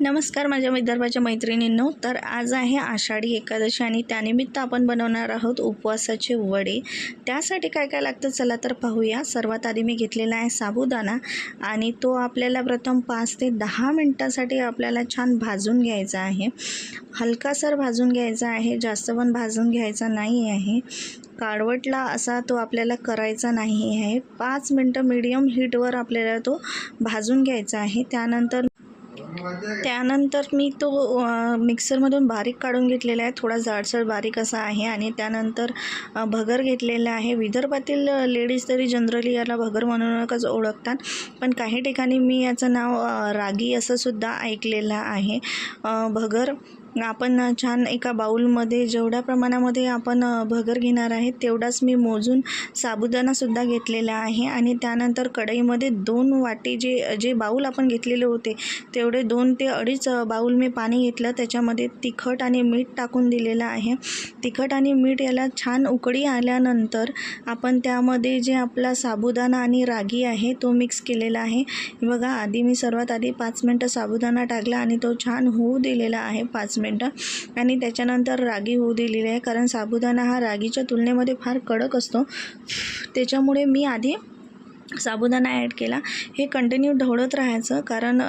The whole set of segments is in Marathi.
नमस्कार माझ्या विदर्भाच्या मैत्रिणींनो. तर आज आहे आषाढी एकादशी आणि त्यानिमित्त आपण बनवणार आहोत उपवासाचे वडे. त्यासाठी काय काय लागतं चला तर पाहूया. सर्वात आधी मी घेतलेला आहे साबुदाणा आणि तो आपल्याला प्रथम पाच ते दहा मिनटासाठी आपल्याला छान भाजून घ्यायचा आहे. हलकासर भाजून घ्यायचा आहे जास्त पण भाजून घ्यायचा नाही आहे. काळवटला असा तो आपल्याला करायचा नाही आहे. पाच मिनटं मीडियम हीटवर आपल्याला तो भाजून घ्यायचा आहे. त्यानंतर त्यानंतर मी तो मिक्सरमधून बारीक काढून घेतलेला आहे. थोडा जाडसर बारीक असा आहे. आणि त्यानंतर भगर घेतलेला आहे. विदर्भातील लेडीज तरी जनरली याला भगर म्हणूनच ओळखतात. पण काही ठिकाणी मी याचं नाव रागी असंसुद्धा ऐकलेलं आहे. भगर आपण छान एका बाऊलमध्ये जेवढ्या प्रमाणामध्ये आपण भगर घेणार आहे तेवढाच मी मोजून साबुदाणासुद्धा घेतलेला आहे. आणि त्यानंतर कढईमध्ये दोन वाटी जे जे बाऊल आपण घेतलेले होते तेवढे दोन ते अडीच बाऊल मी पाणी घेतलं. त्याच्यामध्ये तिखट आणि मीठ टाकून दिलेलं आहे. तिखट आणि मीठ याला छान उकळी आल्यानंतर आपण त्यामध्ये जे आपला साबुदाणा आणि रागी आहे तो मिक्स केलेला आहे. बघा आधी मी सर्वात आधी पाच मिनटं साबुदाणा टाकला आणि तो छान होऊ दिलेला आहे. पाच मिनटं. आणि त्याच्यानंतर रागी होऊ दिलेली आहे कारण साबुदाणा हा रागीच्या तुलनेमध्ये फार कडक असतो. त्याच्यामुळे मी आधी साबुदाणा ॲड केला. हे कंटिन्यू ढवळत राहायचं कारण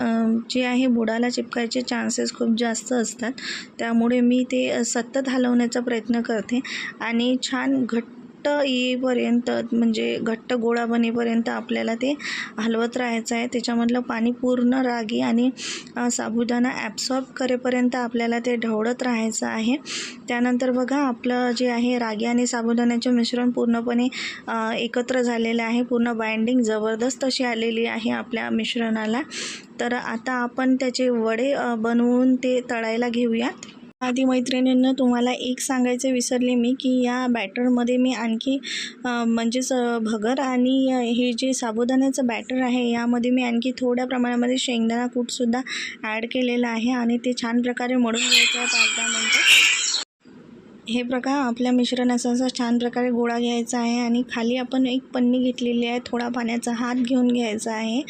जे आहे बुडाला चिपकायचे चान्सेस खूप जास्त असतात. त्यामुळे मी ते सतत हलवण्याचा प्रयत्न करते. आणि छान घट्ट घट्ट येईपर्यंत म्हणजे घट्ट गोळा बनेपर्यंत आपल्याला ते हलवत राहायचं आहे. त्याच्यामधलं पाणी पूर्ण रागी आणि साबुदाणा ॲब्सॉर्ब करेपर्यंत आपल्याला ते ढवळत राहायचं आहे. त्यानंतर बघा आपलं जे आहे रागी आणि साबुदाण्याचे मिश्रण पूर्णपणे एकत्र झालेलं आहे. पूर्ण बाइंडिंग जबरदस्त अशी आलेली आहे आपल्या मिश्रणाला. तर आता आपण त्याचे वडे बनवून ते तळायला घेऊयात. आधी मैत्रिणींना तुम्हाला एक सांगायचं विसरले मी की या बॅटरमध्ये मी आणखी म्हणजेच भगर आणि हे जे साबुदाण्याचं बॅटर आहे यामध्ये मी आणखी थोड्या प्रमाणामध्ये शेंगदाणा कूटसुद्धा ॲड केलेलं आहे आणि ते छान प्रकारे मळून घ्यायचं आहे. पाच दहा मिनटं. हे बघा आपल्या मिश्रणाचा असा छान प्रकारे गोळा घ्यायचा आहे आणि खाली आपण एक पन्नी घेतलेली आहे. थोडा पाण्याचा हात घेऊन घ्यायचा आहे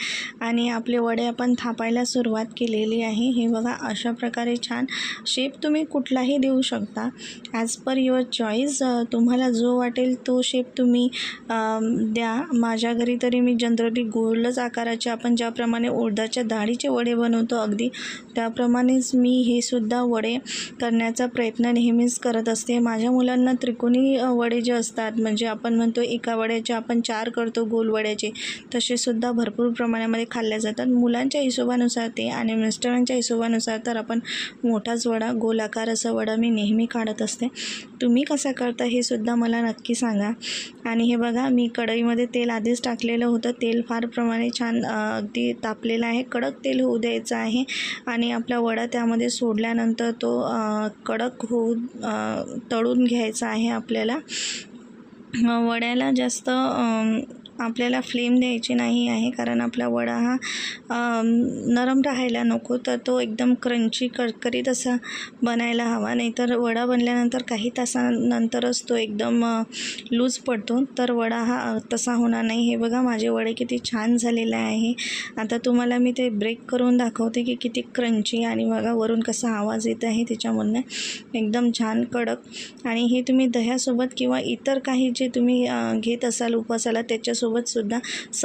आणि आपले वडे आपण थापायला सुरुवात केलेली आहे. हे बघा अशा प्रकारे छान शेप तुम्ही कुठलाही देऊ शकता. ॲज पर युअर चॉईस तुम्हाला जो वाटेल तो शेप तुम्ही द्या. माझ्या घरी तरी मी जनरली गोलच आकाराचे आपण ज्याप्रमाणे उडदाच्या डाळीचे वडे बनवतो अगदी त्याप्रमाणेच मी हे सुद्धा वडे करण्याचा प्रयत्न नेहमीच करत असते. माझ्या मुलांना त्रिकोणी वडे जे असतात म्हणजे आपण म्हणतो एका वड्याचे आपण चार करतो गोल वड्याचे तसेसुद्धा भरपूर प्रमाणामध्ये खाल्ले जातात. मुलांच्या हिशोबानुसार ते आणि मिस्टरांच्या हिशोबानुसार तर आपण मोठाच वडा गोलाकार असा वडा मी नेहमी काढत असते. तुम्ही कसा करता हे सुद्धा मला नक्की सांगा. आणि हे बघा मी कढईमध्ये तेल आधीच टाकलेलं होतं. तेल फार प्रमाणे छान अगदी तापलेलं आहे. कडक तेल होऊ द्यायचं आहे. आणि आपला वडा त्यामध्ये सोडल्यानंतर तो कडक होऊ तळून घ्यायचा आहे आपल्याला. वड्याला जास्त आपल्याला फ्लेम द्यायची नाही आहे कारण आपला वडा हा नरम राहायला नको. तर तो एकदम क्रंची करकरीत असा बनायला हवा. नाहीतर वडा बनल्यानंतर काही तासानंतरच तो एकदम लूज पडतो. तर वडा हा तसा होणार नाही. हे बघा माझे वडे किती छान झालेले आहे. आता तुम्हाला मी ते ब्रेक करून दाखवते की किती क्रंची आणि बघा वरून कसा आवाज येत आहे त्याच्यामधनं. एकदम छान कडक. आणि हे तुम्ही दह्यासोबत किंवा इतर काही जे तुम्ही घेत असाल उपासाला त्याच्यासोबत सुद्धा